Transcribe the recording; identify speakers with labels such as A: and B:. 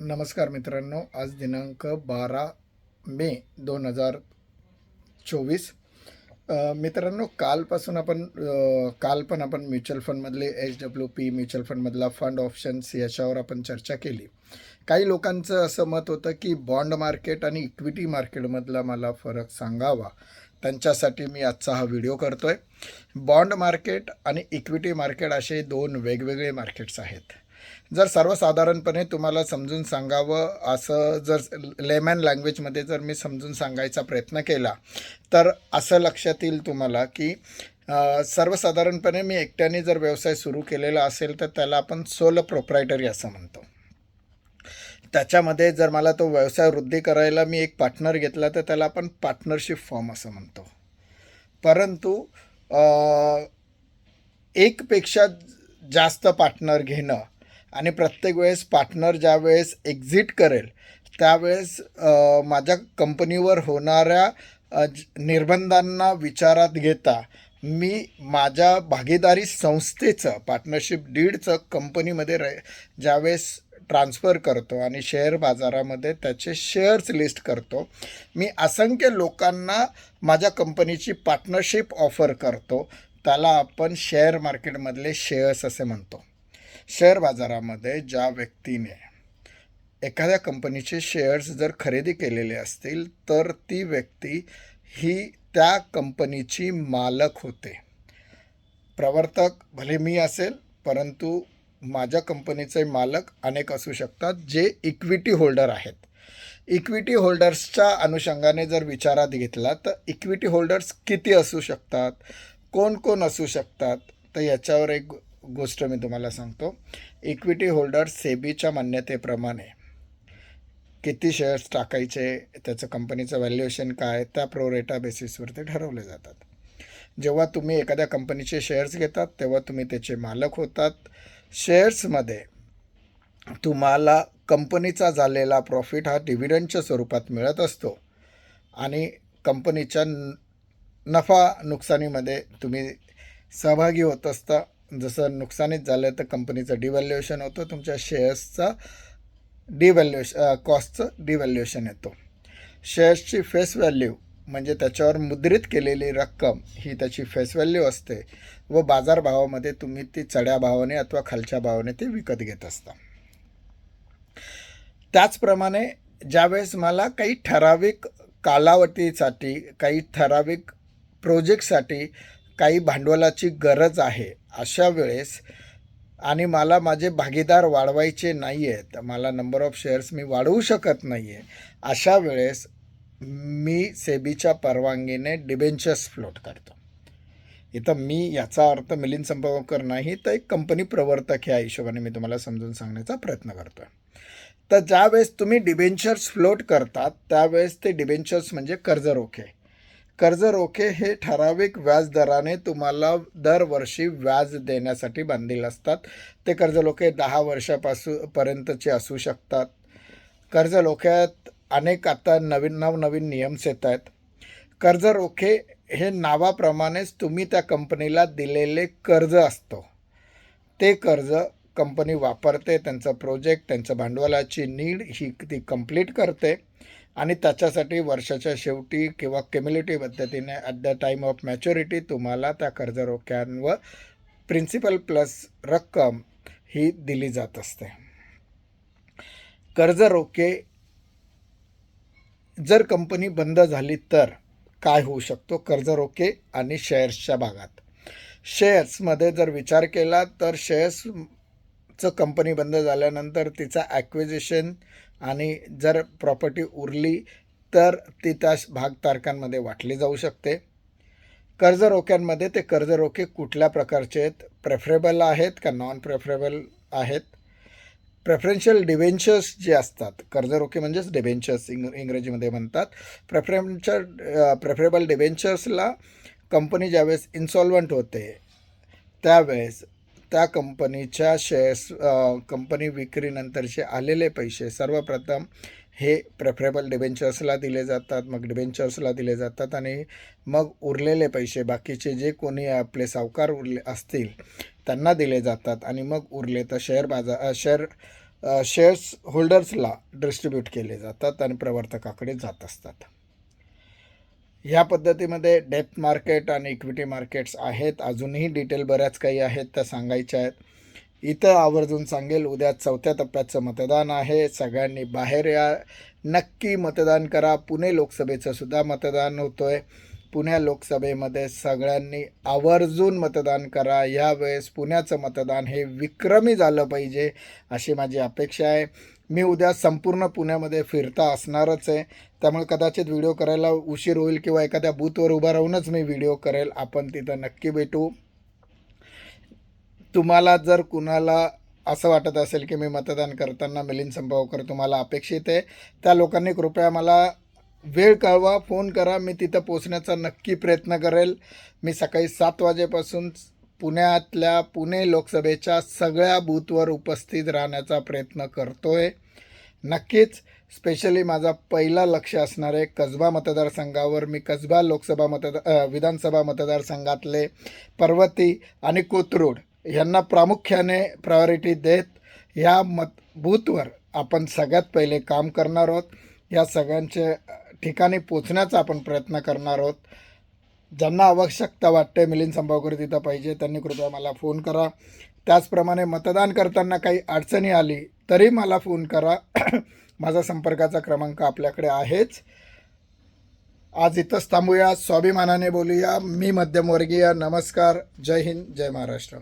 A: नमस्कार मित्रांनो आज दिनांक बारा मे दोन हजार चोवीस. मित्रांनो कालपासून आपण काल पण आपण म्युच्युअल फंडमधले एच डब्ल्यू पी म्युच्युअल फंडमधला फंड ऑप्शन्स याच्यावर आपण चर्चा केली. काही लोकांचं असं मत होतं की बॉन्ड मार्केट आणि इक्विटी मार्केटमधला मला फरक सांगावा. त्यांच्यासाठी मी आजचा हा व्हिडिओ करतो आहे बॉन्ड मार्केट आणि इक्विटी मार्केट असे दोन वेगवेगळे मार्केट्स आहेत. जर सर्वसाधारणपणे तुम्हाला समजून सांगावं असं जर लेमॅन लँग्वेजमध्ये जर मी समजून सांगायचा प्रयत्न केला तर असं लक्षात येईल तुम्हाला की सर्वसाधारणपणे मी एकट्याने जर व्यवसाय सुरू केलेला असेल तर त्याला आपण सोल प्रोप्रायटरी असं म्हणतो. त्याच्यामध्ये जर मला तो व्यवसाय वृद्धी करायला मी एक पार्टनर घेतला तर त्याला आपण पार्टनरशिप फॉर्म असं म्हणतो. परंतु एकपेक्षा जास्त पार्टनर घेणं आणि प्रत्येक वेळेस पार्टनर ज्यावेळेस एक्झिट करेल त्यावेळेस माझ्या कंपनीवर होणाऱ्या निर्बंधांना विचारात घेता मी माझ्या भागीदारी संस्थेचं पार्टनरशिप डीडचं कंपनीमध्ये रे ज्यावेळेस ट्रान्स्फर करतो आणि शेअर बाजारामध्ये त्याचे शेअर्स लिस्ट करतो मी असंख्य लोकांना माझ्या कंपनीची पार्टनरशिप ऑफर करतो त्याला आपण शेअर मार्केटमधले शेअर्स असे म्हणतो. शेअर बाजारामध्ये ज्या व्यक्तीने एखाद्या कंपनीचे शेअर्स जर खरेदी केलेले असतील तर ती व्यक्ती ही त्या कंपनीची मालक होते. प्रवर्तक भले मी असेल परंतु माझ्या कंपनीचे मालक अनेक असू शकतात जे इक्विटी होल्डर आहेत. इक्विटी होल्डर्सच्या अनुषंगाने जर विचारात घेतला तर इक्विटी होल्डर्स किती असू शकतात? कोण कोण असू शकतात? तर याच्यावर एक गोष्ट मी तुम्हाला सांगतो. इक्विटी होल्डर सेबीच्या मान्यतेप्रमाणे किती शेअर्स टाकायचे त्याचं कंपनीचं व्हॅल्युएशन काय त्या प्रोरेटा बेसिसवरती ठरवले जातात. जेव्हा तुम्ही एखाद्या कंपनीचे शेअर्स घेतात तेव्हा तुम्ही त्याचे मालक होतात. शेअर्समध्ये तुम्हाला कंपनीचा झालेला प्रॉफिट हा डिव्हिडंडच्या स्वरूपात मिळत असतो. आणि कंपनीच्या न- नफा नुकसानीमध्ये तुम्ही सहभागी होत असता. जसं नुकसानीत झालं तर कंपनीचं डिव्हॅल्युएशन होतं तुमच्या शेअर्सचा डिव्हॅल्युएशन कॉस्टचं डिव्हॅल्युएशन येतो. शेअर्सची फेस व्हॅल्यू म्हणजे त्याच्यावर मुद्रित केलेली रक्कम ही त्याची फेस व्हॅल्यू असते व बाजारभावामध्ये तुम्ही ती चढ्या भावाने अथवा खालच्या भावाने ते विकत घेत असता. त्याचप्रमाणे ज्यावेळेस मला काही ठराविक कालावधीसाठी काही ठराविक प्रोजेक्टसाठी काही भांडवलाची गरज आहे अशा वेळेस आणि मला माझे भागीदार वाढवायचे नाही आहेत मला नंबर ऑफ शेअर्स मी वाढवू शकत नाही आहे अशा वेळेस मी सेबीच्या परवानगीने डिबेंचर्स फ्लोट करतो. इथं मी याचा अर्थ मिलिंद संपवकर नाही तर एक कंपनी प्रवर्तक ह्या हिशोबाने मी तुम्हाला समजून सांगण्याचा प्रयत्न करतो आहे तर ज्यावेळेस तुम्ही डिबेंचर्स फ्लोट करतात त्यावेळेस ते डिबेंचर्स म्हणजे कर्ज रोखे कर्ज रोखे हे ठराविक व्याजदराने तुम्हाला दरवर्षी व्याज देण्यासाठी बांधील असतात. ते कर्ज रोखे दहा वर्षापासून पर्यंतचे असू शकतात. कर्ज रोख्यात अनेक आता नवीन नवनवीन नियम्स येत आहेत. कर्ज रोखे हे नावाप्रमाणेच तुम्ही त्या कंपनीला दिलेले कर्ज असतो. ते कर्ज कंपनी वापरते त्यांचं प्रोजेक्ट त्यांचं भांडवलाची नीड ही ती कंप्लीट करते. आणि त्याच्यासाठी वर्षाच्या शेवटी किंवा कम्युनिटी पद्धतीने at the time of maturity तुम्हाला त्या कर्ज रोख्यांवर प्रिन्सिपल प्लस रक्कम ही दिली जात असते. कर्ज रोखे जर कंपनी बंद झाली तर काय होऊ शकतो? कर्ज रोखे आणि शेअर्सच्या भागात. शेअर्समध्ये जर विचार केला तर शेअर्सचं कंपनी बंद झाल्यानंतर तिचा ॲक्विजिशन आणि जर प्रॉपर्टी उरली तर ती त्या भागधारकांमध्ये वाटली जाऊ शकते. कर्ज रोख्यांमध्ये ते कर्ज रोखे कुठल्या प्रकारचे आहेत? प्रेफरेबल आहेत का नॉन प्रेफरेबल आहेत? प्रेफरेन्शियल डिव्हेंचर्स जे असतात कर्ज रोखे म्हणजेच डिव्हेंचर्स इंग इंग्रजीमध्ये म्हणतात. प्रेफरेन्शियल प्रेफरेबल डिव्हेंचर्सला कंपनी ज्यावेळेस इन्सॉल्वंट होते त्यावेळेस त्या कंपनीच्या शेअर्स कंपनी विक्रीनंतरचे आलेले पैसे सर्वप्रथम हे प्रेफरेबल डिबेंचर्सला दिले जातात मग डिबेंचर्सला दिले जातात आणि मग उरलेले पैसे बाकीचे जे कोणी आपले सावकार उरले असतील त्यांना दिले जातात आणि मग उरले तर शेअर बाजार शेअर शेअर्स होल्डर्सला डिस्ट्रीब्यूट केले जातात आणि प्रवर्तकाकडे जात असतात. ह्या पद्धतीमध्ये डेप्थ मार्केट आणि इक्विटी मार्केट्स आहेत. अजूनही डिटेल बऱ्याच काही आहेत त्या सांगायच्या आहेत. इथं आवर्जून सांगेल उद्या चौथ्या टप्प्याचं मतदान आहे. सगळ्यांनी बाहेर या. नक्की मतदान करा. पुणे लोकसभेचं सुद्धा मतदान होतं आहे पुण्या लोकसभेमध्ये सगळ्यांनी आवर्जून मतदान करा. यावेळेस पुण्याचं मतदान हे विक्रमी झालं पाहिजे अशी माझी अपेक्षा आहे. मी उद्या संपूर्ण पुण्यामध्ये फिरता असणारच आहे. त्यामुळे कदाचित व्हिडिओ करायला उशीर होईल किंवा एखाद्या बूथवर उभा राहूनच मी व्हिडिओ करेल. आपण तिथं नक्की भेटू. तुम्हाला जर कुणाला असं वाटत असेल की मी मतदान करताना मिलिंद संभावकर तुम्हाला अपेक्षित आहे त्या लोकांनी कृपया मला वेळ कळवा फोन करा. मी तिथं पोचण्याचा नक्की प्रयत्न करेल. मी सकाळी सात वाजेपासून पुण्यातल्या पुणे लोकसभेच्या सगळ्या बूथवर उपस्थित राहण्याचा प्रयत्न करतो आहे नक्कीच स्पेशली माझा पहिला लक्ष असणार आहे कसबा मतदारसंघावर. मी कसबा लोकसभा मतदार विधानसभा मतदारसंघातले पर्वती आणि कोथरूड यांना प्रामुख्याने प्रायोरिटी देत ह्या मत बूथवर आपण सगळ्यात पहिले काम करणार आहोत. या सगळ्यांचे ठिकाणी पोचण्याचा आपण प्रयत्न करणार आहोत. ज्यांना आवश्यकता वाटते मिलिंद संभावकर तिथं पाहिजे त्यांनी कृपया मला फोन करा. त्याचप्रमाणे मतदान करताना काही अडचणी आली तरी मला फोन करा. माझा संपर्काचा क्रमांक आपल्याकडे आहेच. आज इथंच थांबूया. स्वाभिमानाने बोलूया. मी मध्यमवर्गीय. नमस्कार. जय हिंद. जय महाराष्ट्र.